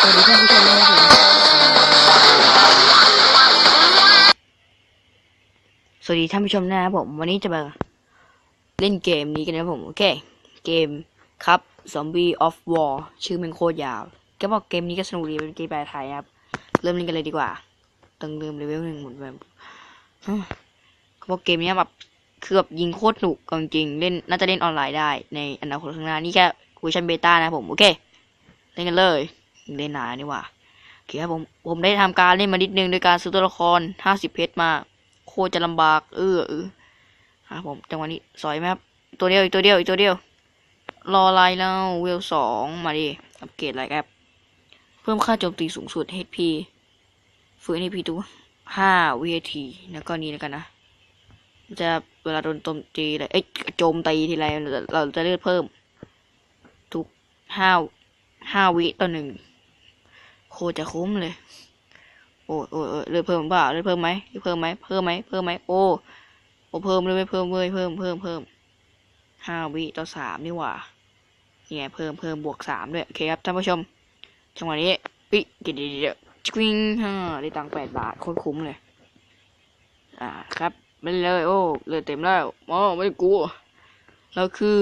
สวัสดีท่านผู้ชมนะครับผมสวัสดีท่านผู้ชมนะครับผม วันนี้จะมาเล่นเกมนี้กันนะผม โอเค เกมครับ Zombie of War ชื่อมันโคตรยาว ก็บอกเกมนี้ก็สนุกดีเป็นเกมแปลไทยครับ เริ่มเล่นกันเลยดีกว่าตึงเริ่มเลเวลหนึ่งหมดแบบเขาบอกเกมนี้แบบคือแบบยิงโคตรหนุกจริงๆเล่นน่าจะเล่นออนไลน์ได้ในอนาคตข้างหน้านี่แค่เวอร์ชันเบต้านะผม โอเค เล่นกันเลย เล่นหนานนี่ว่าโอเคครับผมผมได้ทำการเล่นมานิดนึงโดยการซื้อตัวละครห้าสิบเพชรมา โคตรจะลำบากเออเออครับผมจังหวะนี้สอยไหมครับตัวเดียวอีกตัวเดียวอีกตัวเดียว รออะไรแล้วเวลสองมาดิอัปเกรดอะไรแอปเพิ่มค่าโจมตีสูงสุด HP ฟื้น HP ตัวห้า VAT แล้วก็นี้แล้วกันนะจะเวลาโดนโจมตีอะไรเอ้ยโจมตีทีไรเราจะเลือดเพิ่ม ทุกห้าห้าวิต่อหนึ่ง คตรจะคุ้มเลย โอ้โอ้เลือดเพิ่มเปล่าเลือดเพิ่มไหมเลือดเพิ่มไหมเพิ่มไหมเพิ่มไหมโอ้โอ้เพิ่มเลยไม่เพิ่มเลยเพิ่มเพิ่มเพิ่มห้าวิต่อสามนี่หว่าเนี่ยเพิ่มเพิ่มบวกสามด้วยโอเคครับท่านผู้ชมจังหวะนี้ปิ๊กเดี๋ยวเดี๋ยวชิวิงฮ่าได้ตังค์แปดบาทโคตรคุ้มเลย อ่าครับไม่เลย โอ้เลือดเต็มแล้วโอ้ไม่กลัวเราคือ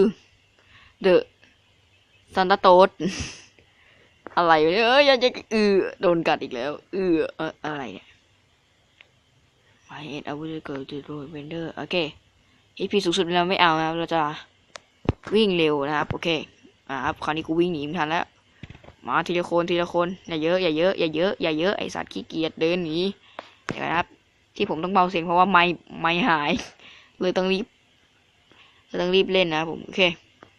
เดอะซันตาโตส อะไรเนี่ยเอ้ยยังจะเออโดนกัดอีกแล้วออเอออะไรเนี่ยมาเอ็ดอาวุธเกิดจุดโรยเวนเดอร์โอเคเอพีสูงสุดเราไม่เอานะเราจะวิ่งเร็วนะครับ โอเค อ่าครับคราวนี้กูวิ่งหนีไม่ทันแล้ว มาทีละคนทีละคนอย่าเยอะอย่าเยอะอย่าเยอะอย่าเยอะไอสัตว์ขี้เกียจเดินหนีเดี๋ยวนะครับ ที่ผมต้องเบาเสียงเพราะว่าไม่ไม่หาย เลยต้องรีบเลยต้องรีบเล่นนะผม โอเค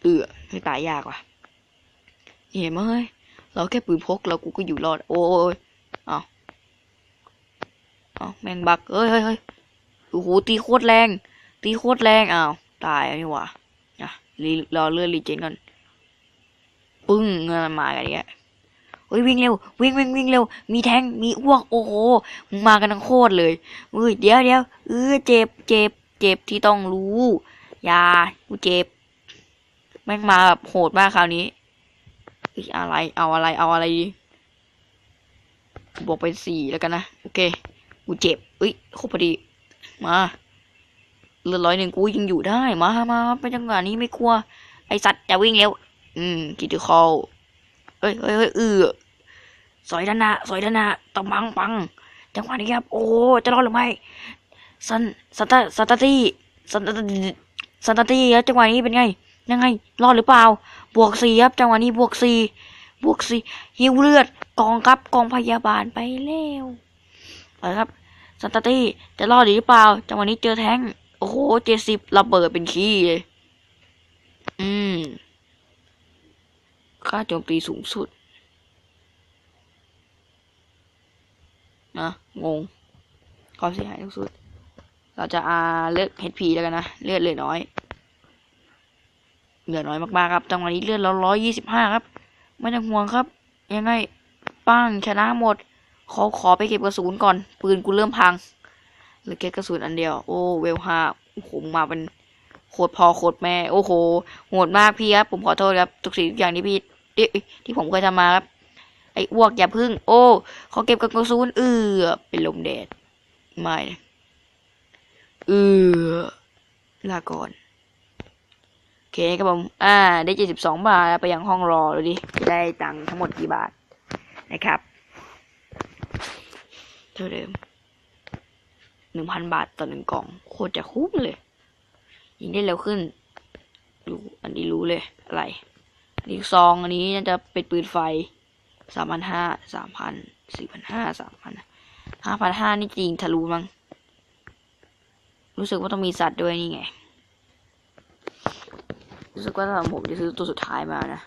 เออไม่ตายยากว่ะเห็นไหม เราแค่ปืนพกเรากูก็อยู่รอด โอ้ยเอาเอาแมงบักเฮ้ยเฮ้ยเฮ้ยโอ้โหตีโคตรแรง ตีโคตรแรงอ้าวตายนี่หว่าอะรีรอเลื่อนรีเจนก่อนปึ้งเงินมากันเนี่ยเฮ้ยวิ่งเร็ววิ่งวิ่งวิ่งเร็ว มีแทงมีอ้วกโอ้โหมึงมากันทั้งโคตรเลยเฮ้ยเดี๋ยวเดี๋ยวเออเจ็บเจ็บเจ็บที่ต้องรู้ยากูเจ็บแม่งมาแบบโหดมากคราวนี้ อ้อะไร เอาอะไร เอาอะไรดีบวกไปสี่แล้วกันนะ โอเค กูเจ็บเอ้ยครพอดี มาเลือดร้อยหนึ่งกูยังอยู่ได้ มามาเป็นจังหวะนี้ไม่กลัว ไอสัตว์อย่าวิ่งเร็ว อืมกิติคอลเอ้ยเอ้ยเอ้ยเออสอยด้านหน้าสอยด้านหน้าต้องปังปัง จังหวะนี้ครับ โอ้ จะรอดหรือไม่ซันซันตาซันตาตี้ซันตาซันตาตี้ครับจังหวะนี้เป็นไง ยังไง รอดหรือเปล่า บวกสี่ครับ จังหวะนี้บวกสี่บวกสี่หิวเลือด กองครับ กองพยาบาลไปแล้วไปครับสันตตี้จะรอดหรือเปล่า จังหวะนี้เจอแท้ง โอ้โหเจ็ดสิบระเบิดเป็นขี้เลย อืม ค่าโจมตีสูงสุดนะงงความเสียหายสูงสุด เราจะอาเลือก HP แล้วกันนะ เลือดเลือน้อย เหลือน้อยมากๆครับจังหวะนี้เลือดเราร้อยยี่สิบห้าครับ ไม่ต้องห่วงครับ ยังไงป้างชนะหมด ขอขอไปเก็บกระสุนก่อน ปืนกูเริ่มพังเหลือแค่กระสุนอันเดียว โอ้เวลห้าโอ้โหมาเป็นโคตรพอโคตรแม่ โอ้โหโหดมากพี่ครับ ผมขอโทษครับ ทุกสิ่งทุกอย่างที่พี่เอ๊ะที่ผมเคยทำมาครับ ไอ้อ้วกอย่าพึ่ง โอ้ขอเก็บกระสุนเออเป็นลมแดดไม่เออลาก่อน เคครับผม อ่า ได้เจ็ดสิบสองบาทไปยังห้องรอดูดิ ได้ตังค์ทั้งหมดกี่บาทนะครับเท่าเดิมหนึ่งพันบาทต่อหนึ่งกล่อง โคตรจะคุ้มเลย ยิงได้เร็วขึ้น ดู อันนี้รู้เลย อะไร อันนี้ซองอันนี้น่าจะเป็นปืนไฟสามพันห้าสามพันสี่พันห้าสามพันห้าพันห้านี่จริงทะลุมั้งรู้สึกว่าต้องมีสัตว์ด้วยนี่ไง รู้สึกว่าทางผมจะซื้อตัวสุดท้ายมานะ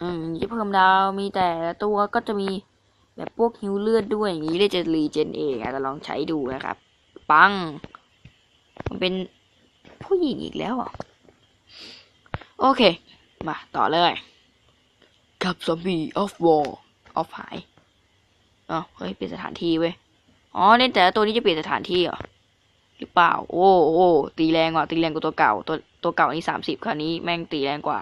อืมจะเพิ่มดาวมีแต่ละตัวก็จะมีแบบพวกฮิวเลือดด้วยอย่างนี้เลยจะรีเจนเองอาจจะลองใช้ดูนะครับ ปัง มันเป็นผู้หญิงอีกแล้วอะโอเค มาต่อเลย กับ Zombie of War of หายอ๋อเฮ้ยเปลี่ยนสถานที่เว้ย อ๋อเล่นแต่ละตัวนี้จะเปลี่ยนสถานที่เหรอ หรือเปล่า โอ้โอ้ตีแรงกว่าตีแรงกว่าตัวเก่า ตัวตัวเก่านี่สามสิบคราวนี้แม่งตีแรงกว่า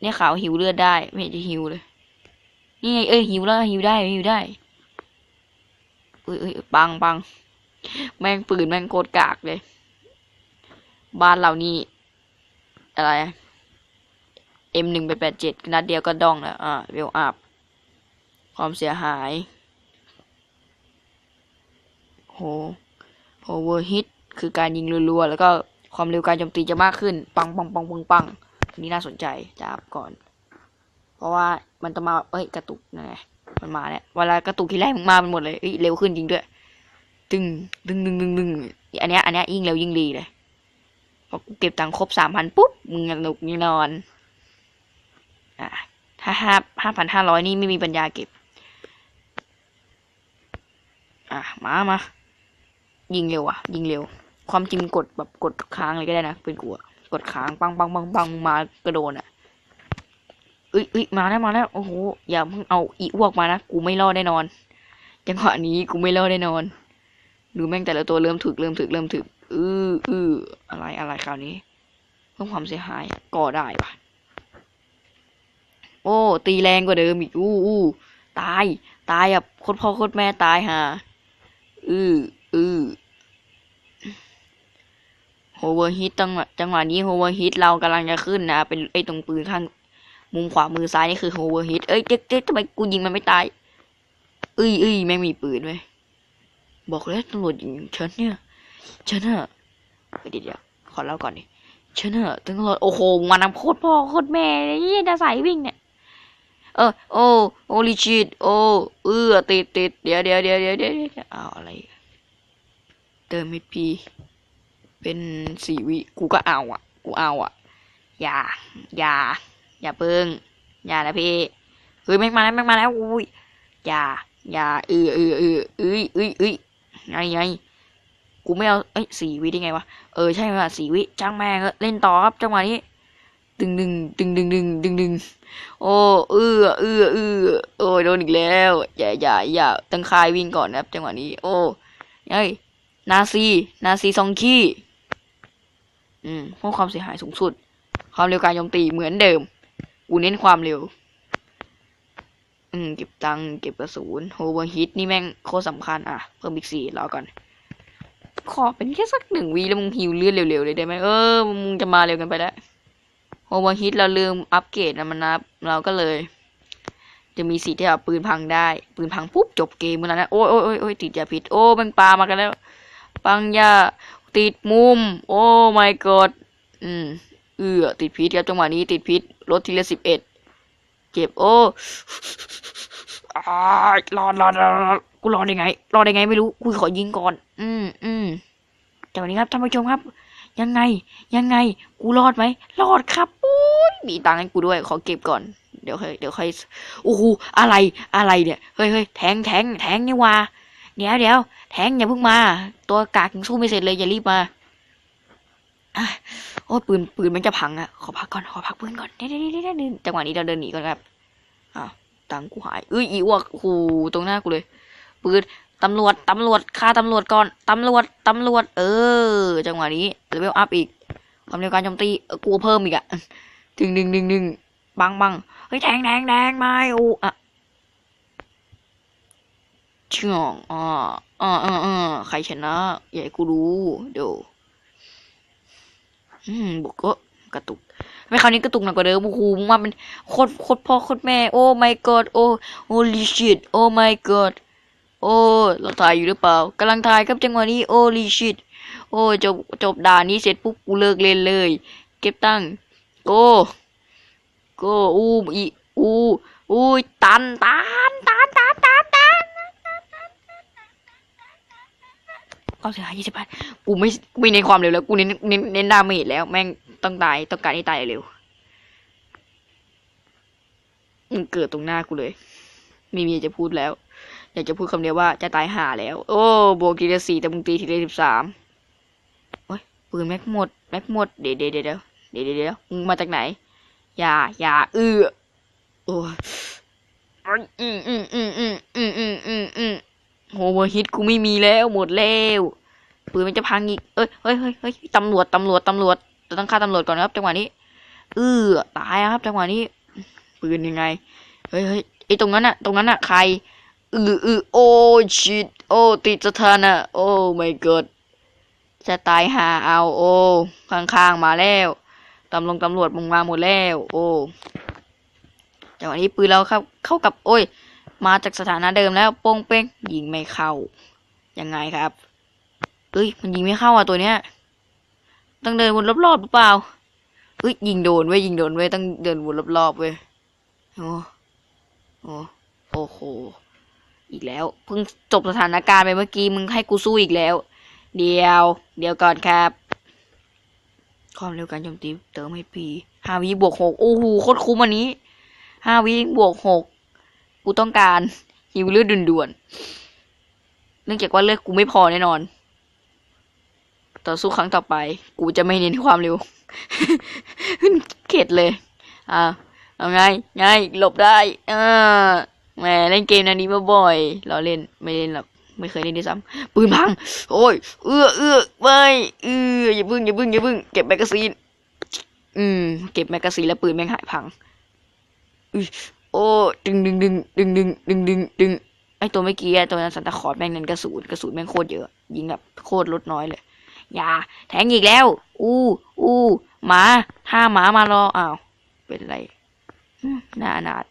เนี่ยขาวหิวเลือดได้ ไม่เห็นจะหิวเลย นี่ไงเอ้ยหิวแล้วหิวได้หิวได้เอ้ยเอ้ยปังปังแม่งปืนแม่งโคตรกากเลย บ้านเรานี่อะไรเอ็มหนึ่งไปแปดเจ็ดนัดเดียวก็ดองแล้วอ่าเวลอัพความเสียหาย โห โอเวอร์ฮิตคือการยิงรัวๆ แล้วก็ความเร็วการโจมตีจะมากขึ้น ปังปังปังปังปังนนี้น่าสนใจจะอัพก่อน เพราะว่ามันจะมา เอ้ย กระตุกนะมันมาเนี่ย เวลากระตุกทีแรกมันมาเป็นหมดเลยเร็วขึ้นจริงด้วย ดึง ดึงดึงดึงดึงอันเนี้ย อันเนี้ยยิ่งเร็วยิ่งดีเลย พอเก็บตังค์ครบสามพันปุ๊บ มึงสนุกแน่นอน อะ ถ้าห้าห้าพันห้าร้อยนี่ไม่มีปัญญาเก็บ อะ มามา ยิงเร็วอะยิงเร็ว ความจริงกดแบบกดค้างเลยก็ได้นะเป็นกูอะกดค้างปังปังปังปังมากระโดดอะอ้ยอ้ยมาแล้วมาแล้วโอ้โหอย่าเพิ่งเอาอีอ้วกมานะกูไม่รอดแน่นอนจังหวะนี้กูไม่รอดแน่นอนดูแม่งแต่ละตัวเริ่มถึกเริ่มถึกเริ่มถึกอืออืออะไรอะไรคราวนี้เพิ่มความเสียหายก่อได้ปะโอ้ ตีแรงกว่าเดิมอีกอู้อู้ตาย ตายอะโคตรพ่อโคตรแม่ตายห่าอือ อือโฮเวอร์ฮิตจังหวะจังหวะนี้โฮเวอร์ฮิตเรากำลังจะขึ้นนะ เป็นไอ้ตรงปืนข้างมุมขวามือซ้ายนี่คือโฮเวอร์ฮิตเอ้ยเจ๊กเจ๊ทำไมกูยิงมันไม่ตายเอ้ยเอ้ยแม่งมีปืนเว้ยบอกแล้วตำรวจยิงฉันเนี่ยฉันอะเดี๋ยวเดี๋ยวขอเล่าก่อนดิฉันอะตำรวจโอ้โหมันนำโคตรพ่อโคตรแม่ยี่จะใส่วิ่งเนี่ยเออโอ้โอลิชิตโอ้เออติดติดเดี๋ยวเดี๋ยวเดี๋ยวเดี๋ยวเดี๋ยวเอาอะไร ติมมิดพีเป็นสี่วิ กูก็เอาอะ กูเอาอะ อย่า อย่า อย่าเพิ่ง อย่านะพี่ เฮ้ยแม่งมาแล้วแม่งมาแล้วอุ้ย อย่า อย่าเออเออเออเอ้ยเอ้ยเอ้ยไงไงกูไม่เอาเอ้ยสี่วิได้ไงวะ เออใช่ไหมวะสี่วิจ้างแม่งเล่นต่อครับจังหวะนี้ดึงดึงดึงดึงดึงดึงดึงโอ้เออเออเออโอ้ยโดนอีกแล้ว อย่าอย่าอย่าตั้งคายวิ่งก่อนนะครับจังหวะนี้ โอ้เฮ้ย นาซี นาซีซองคีอืมเพื่อความเสียหายสูงสุด ความเร็วการโจมตีเหมือนเดิม กูเน้นความเร็ว อืม เก็บตังค์เก็บกระสุนโฮเวอร์ฮิตนี่แม่งโคตรสำคัญ อะ เพิ่มอีกสี่รอก่อน ขอเป็นแค่สักหนึ่งวีแล้วมึงฮิวเลือดเร็วๆเลยได้ไหมเออ มึงจะมาเร็วกันไปแล้วโฮเวอร์ฮิตเราลืมอัปเกรดนะมันนะเราก็เลย จะมีสิทธิ์ที่แบบปืนพังได้ ปืนพังปุ๊บจบเกมเมื่อนั้นนะโอ้ยโอ้ยโอ้ยติดยาพิษ โอ้มันปลามากันแล้ว ปังยาติดมุม โอ้ my god อืม เอือติดพิษครับจังหวะนี้ติดพิษลดทีละสิบเอ็ดเจ็บโอ้อายรอดรอดรอดรอดกูรอดได้ไง รอดได้ไงไม่รู้ กูขอยิงก่อน อืมอืมจังหวะนี้ครับท่านผู้ชมครับ ยังไง ยังไง กูรอดไหม รอดครับโอ้ยมีตังค์ให้กูด้วย ขอเก็บก่อน เดี๋ยวค่อยเดี๋ยวค่อยโอ้โหอะไร อะไรเนี่ย เฮ้ยเฮ้ยแทงแทงแทงนี่ว่า เดี๋ยวเดี๋ยวแทงอย่าเพิ่งมา ตัวกากยังสู้ไม่เสร็จเลยอย่ารีบมาโอ้ยปืนปืนมันจะพังอะขอพักก่อนขอพักปืนก่อนเดี๋ยวเดี๋ยวเดี๋ยวเดี๋ยวจังหวะนี้เราเดินหนีก่อนครับอ้าวตังค์กูหายเอ้ยอีวกโอ้โหตรงหน้ากูเลยปืนตำรวจตำรวจฆ่าตำรวจก่อนตำรวจตำรวจ เออ จังหวะนี้เลเวลอัพอีกความเร็วการโจมตีเออกูเพิ่มอีกอะดึงดึงดึงดึงบังบังเฮ้ยแทงแทงแทงไม่โอ้อะ ช่องอ่าอ่าอ่าอ่าใครชนะอย่าให้กูรู้เดี๋ยวอืมบุกก็กระตุกไม่คราวนี้กระตุกหนักกว่าเดิมโอ้โหมึงมาเป็นโคตรโคตรพ่อโคตรแม่ โอ้ my god โอ้ holy shit โอ้ my god โอ้ เราถ่ายอยู่หรือเปล่ากำลังถ่ายครับจังหวะนี้ โอ้ holy shit โอ้ จบจบด่านนี้เสร็จปุ๊บกูเลิกเล่นเลย เก็บตังค์โก้โก้อู้อีอู้อู้ตันตัน เอาสียหายี่สิบพันกูไม่ไม่เน้นความเร็วแล้ว กูเน้นเน้นเน้นดาเมจแล้ว แม่งต้องตายต้องการให้ตายเร็วมึงเกิดตรงหน้ากูเลย ไม่มีจะพูดแล้ว อยากจะพูดคำเดียวว่าจะตายห่าแล้ว โอ้โบวกทีละสี่แต่มึงตีทีละสิบสามโอ้ยปืนแม็กหมดแม็กหมดเดี๋ยวเดี๋ยวเดี๋ยวเดี๋ยวเดี๋ยวมึงมาจากไหน อย่าอย่าเอือโอ้ยอืมอืมอืมอืมอืมอืมอืม โฮเวอร์ฮิตกูไม่มีแล้วหมดแล้วปืนมันจะพังอีกเอ้ยเฮ้ยเฮ้ยเฮ้ยตำรวจตำรวจตำรวจต้องฆ่าตำรวจก่อนครับจังหวะนี้เออตายครับจังหวะนี้ปืนยังไงเฮ้ยเฮ้ยไอตรงนั้นอะตรงนั้นอะใครอืออือโอ้ชิตโอ้ติดสถานะโอ้ my god จะตายหาเอาโอ้ข้างๆมาแล้วตำรวจตำรวจมึงมาหมดแล้ว โอ้จังหวะนี้ปืนเราเข้าเข้ากับ โอ้ย มาจากสถานะเดิมแล้วโป้งเป้งยิงไม่เข้า ยังไงครับเอ้ยมันยิงไม่เข้าอะตัวเนี้ยต้องเดินวนรอบๆหรือเปล่าเอ้ยยิงโดนเว้ยยิงโดนเว้ยต้องเดินวนรอบๆเว้ยโอ้โอ้โอ้โหอีกแล้วเพิ่งจบสถานการณ์ไปเมื่อกี้มึงให้กูสู้อีกแล้ว เดียว เดียวก่อนครับความเร็วการโจมตีเติมให้ปีห้าวิบวกหกโอ้โหโคตรคุ้มอันนี้ห้าวิบวกหก กูต้องการฮิวเลือดด่วนๆ เนื่องจากว่าเลือดกูไม่พอแน่นอน ต่อสู้ครั้งต่อไป กูจะไม่เน้นความเร็ว เข็ดเลย อ่า เอาไงไงหลบได้อ่าแหมเล่นเกมนวนี้มาบ่อยเราเล่นไม่เล่นหรอกไม่เคยเล่นด้วยซ้ำปืนพัง โอ้ย เอื้อเอื้อไม่เอื้ออย่าบึ้งอย่าบึ้งอย่าบึ้งเก็บแมกกาซีน อืม เก็บแมกกาซีนแล้วปืนแม่งหายพังอุ้ย โอ้ดึงดึงดึงดึงดึงดึงดึงดึงไอตัวเมื่อกี้ตัวนั้นซันตาคอร์แม่งเน้นกระสุนกระสุนแม่งโคตรเยอะ ยิงแบบโคตรลดน้อยเลย อย่า แทงอีกแล้ว อู้อู้หมาห้าหมามารออ้าวเป็นไรอืมน่าอนาด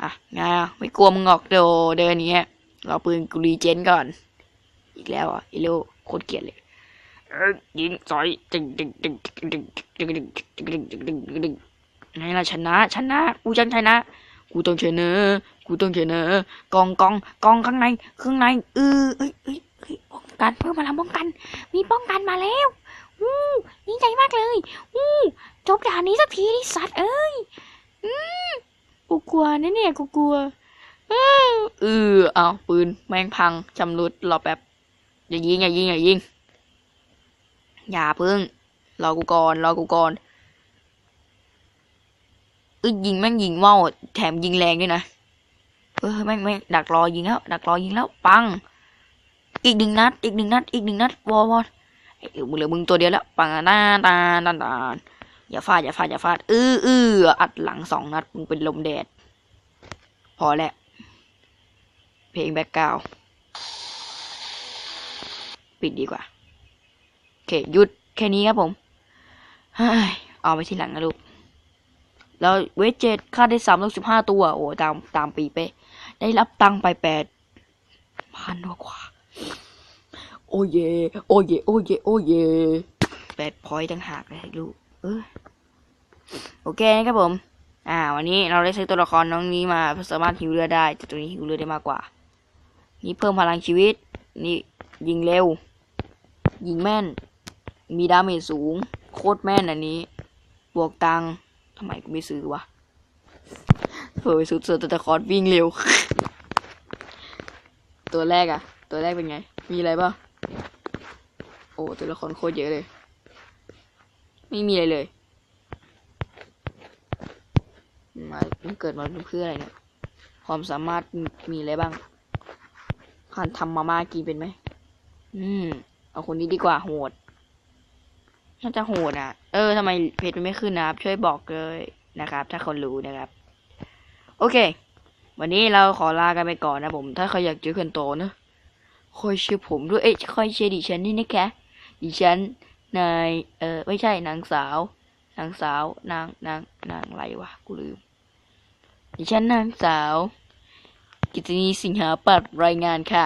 อะไงไม่กลัวมึงหอกโดเดินอย่างเงี้ยเราปืนกูรีเจนก่อน อีกแล้วอะอีโลโคตรเกลียดเลยยิงสอยดึงดึงดึงดึงดึงดึงดึงดึงดึงดึงดึงดึงไงล่ะชนะชนะกูจังชนะ กูต้องชนะกูต้องชนะกองกองกองข้างในข้างในเออเอ้ยเอ้ยเอ้ยป้องกันเพิ่มพลังป้องกัน มีป้องกันมาแล้วอู้ดีใจมากเลยอู้จบด่านนี้สักทีดิสัตว์เอ้ยอืมกูกลัวนะเนี่ยกูกลัวเออเออเอาปืนแม่งพังชำรุดรอแป๊บอย่ายิงอย่ายิงอย่ายิงอย่าเพิ่งรอกูก่อนรอกูก่อน อ้ยยิงแม่งยิงว่าวแถมยิงแรงด้วยนะเออแม่งแม่งดักรอยิงแล้ว ดักรอยิงแล้ว ปัง อีกหนึ่งนัด อีกหนึ่งนัด อีกหนึ่งนัดวอวอไอ้เหลือมึงเหลือมึงตัวเดียวแล้ว ปังตาตาตาตาอย่าฟาดอย่าฟาดอย่าฟาดเออเอออัดหลังสองนัดมึงเป็นลมแดด พอแล้วเพลงแบ็กกราวปิดดีกว่า โอเคหยุดแค่นี้ครับผม เอาไปที่หลังนะลูก แล้วเวจเจ็ดค่าได้สามร้อยสิบห้าตัว โอ้ตามตามปีเป๊ะ ได้รับตังไปแปดพันกว่า โอ้เย โอ้เย โอ้เย โอ้เยแปดพอยต์ต่างหากเลยลูกเออโอเคครับผม อ่า วันนี้เราได้ใช้ตัวละครน้องนี้มาสามารถฮิวเลือได้แต่ตัวนี้ฮิวเลือได้มากกว่า นี่เพิ่มพลังชีวิต นี่ยิงเร็ว ยิงแม่น มีดาเมจสูง โคตรแม่นอันนี้ บวกตังค์ ทำไมกูไม่ซื้อวะเผื่อไปซื้อเซอร์ตะคอร์วิ่งเร็ว ตัวแรกอะตัวแรกเป็นไง มีอะไรบ้างโอ้ตัวละครโคตรเยอะเลย ไม่มีอะไรเลยมาเกิดมาเพื่ออะไรเนี่ยความสามารถมีมีอะไรบ้างการทำมาม่ากินเป็นไหม อืม เอาคนนี้ดีกว่าโหด น่าจะโหดอะเออทำไมเพจมันไม่ขึ้นนะครับ ช่วยบอกเลยนะครับ ถ้าคนรู้นะครับ โอเค วันนี้เราขอลากันไปก่อนนะผม ถ้าใครอยากเจอคนโตนะคอยเชียร์ผมด้วย เอ้ยคอยเชียร์ดิฉันนี่นะคะ ดิฉันนายเออไม่ใช่นางสาว นางสาวนางนางนางอะไรวะกูลืม ดิฉันนางสาว กิตตินีสิงหาปัตย์รายงานค่ะ